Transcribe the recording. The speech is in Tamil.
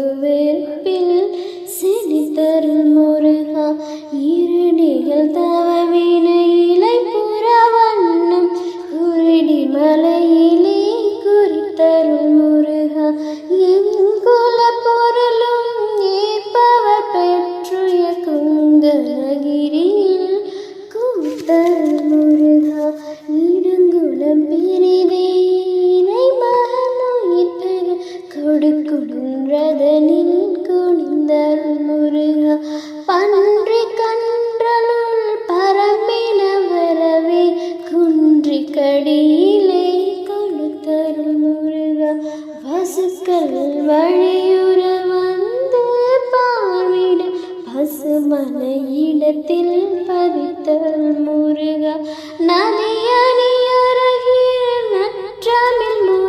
திருவேற்பில் செனித்தருள் முருகா ஈரடிகள் தவ வினையிலை புறவண்ணம் குருடி மலையிலே குறித்தருள் முருகா. எங்குல பொருளும் ஏற்பவர் பெற்றுய குந்தல் கடனில் குனிந்தல் முருகா பன்றி கன்றலுள் பரமின வரவே குன்றி கடியிலே கொடுத்தருள் முருகா பசுக்கள் வழியுற வந்து பார்விட பசுமன இடத்தில் பதித்தருள்